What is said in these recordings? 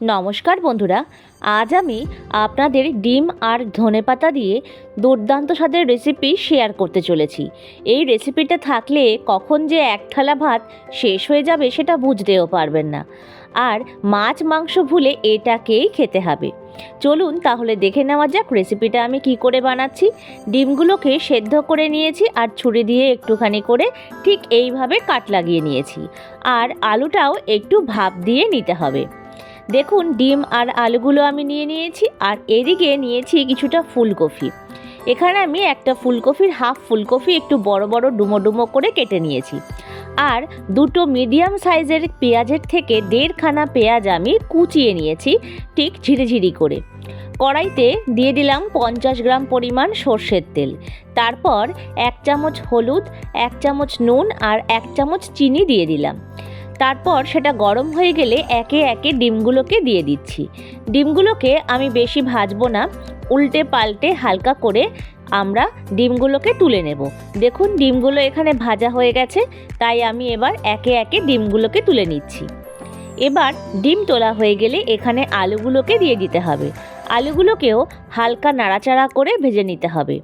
নমস্কার বন্ধুরা, আজ আমি আপনাদের ডিম আর ধনেপাতা দিয়ে দুর্দান্ত স্বাদের রেসিপি শেয়ার করতে চলেছি। এই রেসিপিটা থাকলে কখন যে এক থালা ভাত শেষ হয়ে যাবে সেটা বুঝতেও পারবেন না। আর মাছ মাংস ভুলে এটাকেই খেতে হবে। চলুন তাহলে দেখে নেওয়া যাক রেসিপিটা আমি কি করে বানাচ্ছি। ডিমগুলোকে সেদ্ধ করে নিয়েছি আর ছুরি দিয়ে একটুখানি করে ঠিক এইভাবে কাট লাগিয়ে নিয়েছি। আর আলুটাও একটু ভাপ দিয়ে নিতে হবে। দেখুন, ডিম আর আলুগুলো আমি নিয়ে নিয়েছি আর এদিকে নিয়েছি কিছুটা ফুলকপি। এখানে আমি একটা ফুলকপির হাফ ফুলকপি একটু বড় বড় ডুমো ডুমো করে কেটে নিয়েছি। আর দুটো মিডিয়াম সাইজের পেঁয়াজের থেকে দেড়খানা পেঁয়াজ আমি কুচিয়ে নিয়েছি ঠিক ঝিরিঝিরি করে। কড়াইতে দিয়ে দিলাম পঞ্চাশ গ্রাম পরিমাণ সর্ষের তেল। তারপর এক চামচ হলুদ, এক চামচ নুন আর এক চামচ চিনি দিয়ে দিলাম। তারপর সেটা গরম হয়ে গেলে একে একে ডিমগুলোকে দিয়ে দিচ্ছি। ডিমগুলোকে আমি বেশি ভাজবো না, উল্টে পাল্টে হালকা করে আমরা ডিমগুলোকে তুলে নেব। দেখুন, ডিমগুলো এখানে ভাজা হয়ে গেছে, তাই আমি এবার একে একে ডিমগুলোকে তুলে নিচ্ছি। এবার ডিম তোলা হয়ে গেলে এখানে আলুগুলোকে দিয়ে দিতে হবে। আলুগুলোকেও হালকা নাড়াচাড়া করে ভেজে নিতে হবে।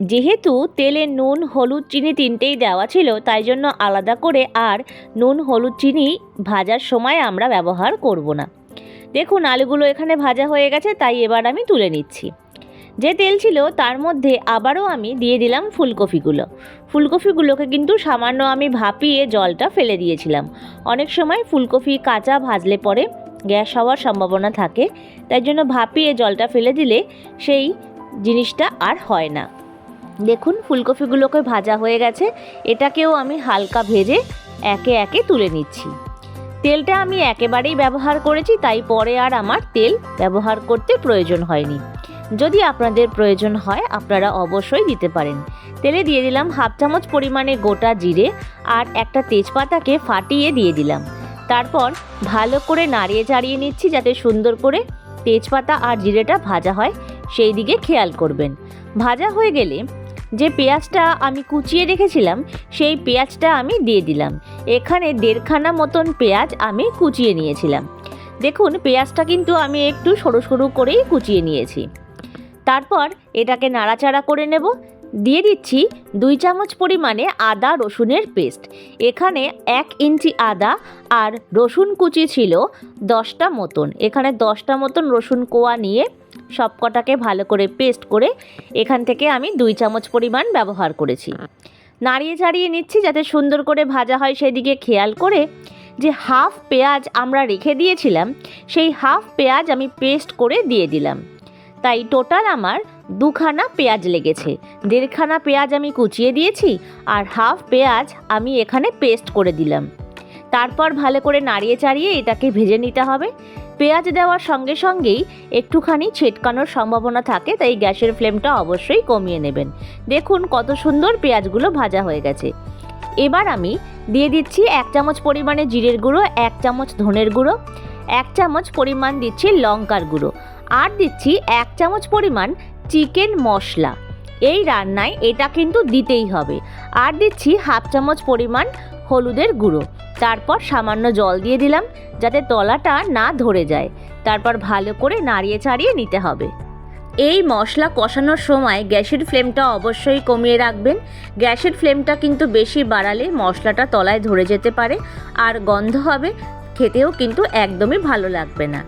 যেহেতু তেলে নুন, হলুদ চিনি তিনটেই দেওয়া ছিল, তাই জন্য আলাদা করে আর নুন, হলুদ চিনি ভাজার সময় আমরা ব্যবহার করব না। দেখুন, আলুগুলো এখানে ভাজা হয়ে গেছে, তাই এবার আমি তুলে নিচ্ছি। যে তেল ছিল, তার মধ্যে আবারও আমি দিয়ে দিলাম ফুলকপিগুলো। ফুলকপিগুলোকে কিন্তু সামান্য আমি ভাপিয়ে জলটা ফেলে দিয়েছিলাম। অনেক সময় ফুলকপি কাঁচা ভাজলে পরে গ্যাস হওয়ার সম্ভাবনা থাকে, তাই জন্য ভাপিয়ে জলটা ফেলে দিলে সেই জিনিসটা আর হয় না। দেখুন, ফুলকপিগুলোকে ভাজা হয়ে গেছে। এটাকেও আমি হালকা ভেজে একে একে তুলে নিচ্ছি। তেলটা আমি একেবারেই ব্যবহার করেছি, তাই পরে আর আমার তেল ব্যবহার করতে প্রয়োজন হয়নি। যদি আপনাদের প্রয়োজন হয়, আপনারা অবশ্যই দিতে পারেন। তেলে দিয়ে দিলাম হাফ চামচ পরিমাণে গোটা জিরে আর একটা তেজপাতাকে ফাটিয়ে দিয়ে দিলাম। তারপর ভালো করে নাড়িয়ে চাড়িয়ে নিচ্ছি যাতে সুন্দর করে তেজপাতা আর জিরেটা ভাজা হয়, সেই দিকে খেয়াল করবেন। ভাজা হয়ে গেলে যে পেঁয়াজটা আমি কুচিয়ে রেখেছিলাম, সেই পেঁয়াজটা আমি দিয়ে দিলাম। এখানে দেড়খানা মতন পেঁয়াজ আমি কুচিয়ে নিয়েছিলাম। দেখুন, পেঁয়াজটা কিন্তু আমি একটু সরু সরু করেই কুচিয়ে নিয়েছি। তারপর এটাকে নাড়াচাড়া করে নেব। দিয়ে দিচ্ছি দুই চামচ পরিমাণে আদা রসুনের পেস্ট। এখানে এক ইঞ্চি আদা আর রসুন কুচি ছিল দশটা মতন। এখানে দশটা মতন রসুন কোয়া নিয়ে সব কটাকে ভালো করে পেস্ট করে এখান থেকে আমি দুই চামচ পরিমাণ ব্যবহার করেছি। নাড়িয়ে চাড়িয়ে নিচ্ছি যাতে সুন্দর করে ভাজা হয় সেদিকে খেয়াল করে যে হাফ পেঁয়াজ আমরা রেখে দিয়েছিলাম, সেই হাফ পেঁয়াজ আমি পেস্ট করে দিয়ে দিলাম। তাই টোটাল আমার দুখানা পেঁয়াজ লেগেছে, দেড়খানা পেঁয়াজ আমি কুচিয়ে দিয়েছি আর হাফ পেঁয়াজ আমি এখানে পেস্ট করে দিলাম। তারপর ভালো করে নাড়িয়ে চাড়িয়ে এটাকে ভেজে নিতে হবে। পেঁয়াজ দেওয়ার সঙ্গে সঙ্গেই একটুখানি ছেটকানোর সম্ভাবনা থাকে, তাই গ্যাসের ফ্লেমটা অবশ্যই কমিয়ে নেবেন। দেখুন কত সুন্দর পেঁয়াজগুলো ভাজা হয়ে গেছে। এবার আমি দিয়ে দিচ্ছি এক চামচ পরিমাণে জিরের গুঁড়ো, এক চামচ ধনের গুঁড়ো, এক চামচ পরিমাণ দিচ্ছি লঙ্কার গুঁড়ো, আর দিচ্ছি এক চামচ পরিমাণ চিকেন মশলা। এই রান্নায় এটা কিন্তু দিতেই হবে। আর দিচ্ছি হাফ চামচ পরিমাণ হলুদের গুঁড়ো। তারপর সামান্য জল দিয়ে দিলাম, যাতে তলাটা না ধরে যায়। তারপর ভালো করে নাড়িয়ে চাড়িয়ে নিতে হবে। এই মশলা কষানোর সময় গ্যাসের ফ্লেমটা অবশ্যই কমিয়ে রাখবেন। গ্যাসের ফ্লেমটা কিন্তু বেশি বাড়ালে মশলাটা তলায় ধরে যেতে পারে, আর গন্ধ হবে, খেতেও কিন্তু একদমই ভালো লাগবে না।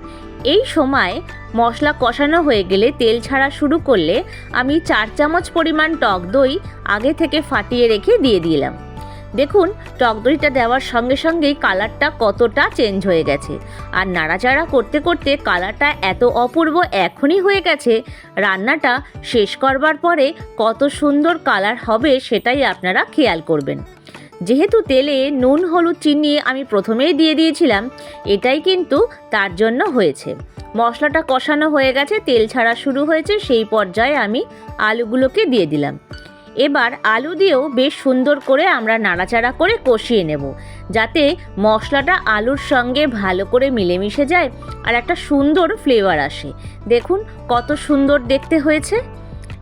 এই সময় মশলা কষানো হয়ে গেলে তেল ছাড়া শুরু করলে আমি চার চামচ পরিমাণ টক দই আগে থেকে ফাটিয়ে রেখে দিয়ে দিলাম। দেখুন টক দেওয়ার সঙ্গে সঙ্গেই কালারটা কতটা চেঞ্জ হয়ে গেছে। আর নাড়াচাড়া করতে করতে কালারটা এত অপূর্ব এখনই হয়ে গেছে, রান্নাটা শেষ করবার পরে কত সুন্দর কালার হবে সেটাই আপনারা খেয়াল করবেন। যেহেতু তেলে নুন, হলুদ, চিনি আমি প্রথমেই দিয়ে দিয়েছিলাম, এটাই কিন্তু তার জন্য হয়েছে। মশলাটা কষানো হয়ে গেছে, তেল ছাড়া শুরু হয়েছে, সেই পর্যায়ে আমি আলুগুলোকে দিয়ে দিলাম। এবার আলু দিয়েও বেশ সুন্দর করে আমরা নাড়াচাড়া করে কষিয়ে নেব, যাতে মশলাটা আলুর সঙ্গে ভালো করে মিলেমিশে যায় আর একটা সুন্দর ফ্লেভার আসে। দেখুন কত সুন্দর দেখতে হয়েছে।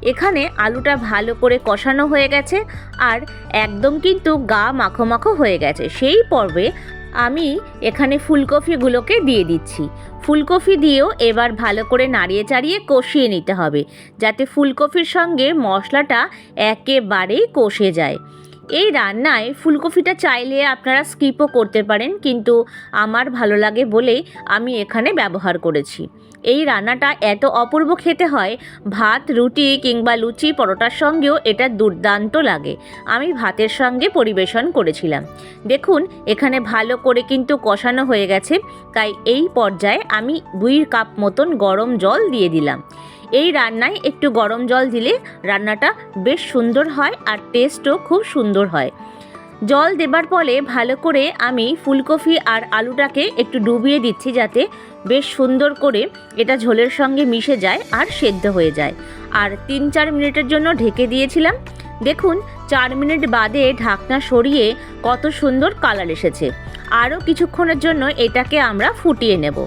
এখানে আলুটা ভালো করে কষানো হয়ে গেছে আর একদম কিন্তু গা মাখো মাখো হয়ে গেছে। সেই পর্বে আমি এখানে ফুলকপিগুলোকে দিয়ে দিচ্ছি। ফুলকপি দিয়েও এবার ভালো করে নাড়িয়ে চাড়িয়ে কষিয়ে নিতে হবে, যাতে ফুলকপির সঙ্গে মশলাটা একেবারেই কষে যায়। এই রান্নায় ফুলকপিটা চাইলে আপনারা স্কিপও করতে পারেন, কিন্তু আমার ভালো লাগে বলেই আমি এখানে ব্যবহার করেছি। এই রান্নাটা এত অপূর্ব খেতে হয়, ভাত, রুটি কিংবা লুচি, পরোটার সঙ্গেও এটা দুর্দান্ত লাগে। আমি ভাতের সঙ্গে পরিবেশন করেছিলাম। দেখুন, এখানে ভালো করে কিন্তু কষানো হয়ে গেছে, তাই এই পর্যায়ে আমি দুই কাপ মতন গরম জল দিয়ে দিলাম। এই রান্নায় একটু গরম জল দিলে রান্নাটা বেশ সুন্দর হয় আর টেস্টও খুব সুন্দর হয়। জল দেবার ফলে ভালো করে আমি ফুলকপি আর আলুটাকে একটু ডুবিয়ে দিচ্ছি যাতে বেশ সুন্দর করে এটা ঝোলের সঙ্গে মিশে যায় আর সেদ্ধ হয়ে যায়। আর তিন চার মিনিটের জন্য ঢেকে দিয়েছিলাম। দেখুন, চার মিনিট বাদে ঢাকনা সরিয়ে কত সুন্দর কালার এসেছে। আরও কিছুক্ষণের জন্য এটাকে আমরা ফুটিয়ে নেব।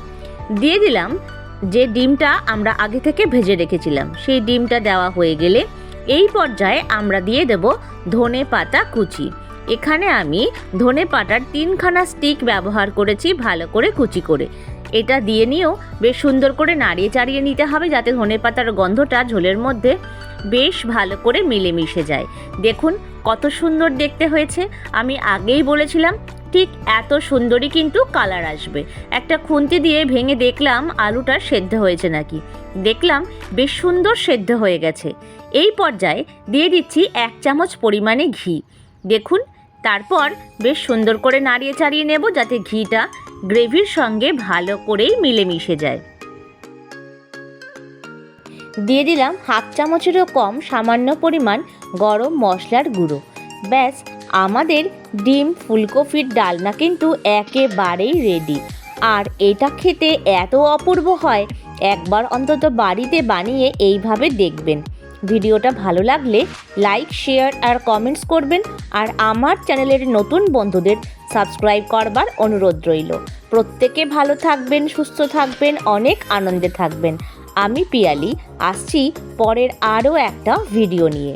দিয়ে দিলাম যে ডিমটা আমরা আগে থেকে ভেজে রেখেছিলাম, সেই ডিমটা দেওয়া হয়ে গেলে এই পর্যায়ে আমরা দিয়ে দেব ধনে পাতা কুচি। এখানে আমি ধনে পাতার তিনখানা স্টিক ব্যবহার করেছি ভালো করে কুচি করে। এটা দিয়ে নিয়েও বেশ সুন্দর করে নাড়িয়ে চাড়িয়ে নিতে হবে যাতে ধনে পাতার গন্ধটা ঝোলের মধ্যে বেশ ভালো করে মিলেমিশে যায়। দেখুন কত সুন্দর দেখতে হয়েছে। আমি আগেই বলেছিলাম ঠিক এত সুন্দরই কিন্তু কালার আসবে। একটা খুন্তি দিয়ে ভেঙে দেখলাম আলুটা সেদ্ধ হয়েছে নাকি। দেখলাম বেশ সুন্দর সেদ্ধ হয়ে গেছে। এই পর্যায়ে দিয়ে দিচ্ছি এক চামচ পরিমাণে ঘি। দেখুন, তারপর বেশ সুন্দর করে নাড়িয়ে চাড়িয়ে নেব যাতে ঘিটা গ্রেভির সঙ্গে ভালো করেই মিলেমিশে যায়। দিয়ে দিলাম হাফ চামচেরও কম সামান্য পরিমাণ গরম মশলার গুঁড়ো। ব্যাস আমাদের ডিম ফুলকপির ডালনা কিন্তু একেবারেই রেডি আর এটা খেতে এত অপূর্ব হয়, একবার অন্তত বাড়িতে বানিয়ে এইভাবে দেখবেন। ভিডিওটা ভালো লাগলে লাইক শেয়ার আর কমেন্টস করবেন আর আমার চ্যানেলের নতুন বন্ধুদের সাবস্ক্রাইব করবার অনুরোধ রইল। প্রত্যেকে ভালো থাকবেন, সুস্থ থাকবেন, অনেক আনন্দে থাকবেন। আমি পিয়ালি, আসছি পরের আরও একটা ভিডিও নিয়ে।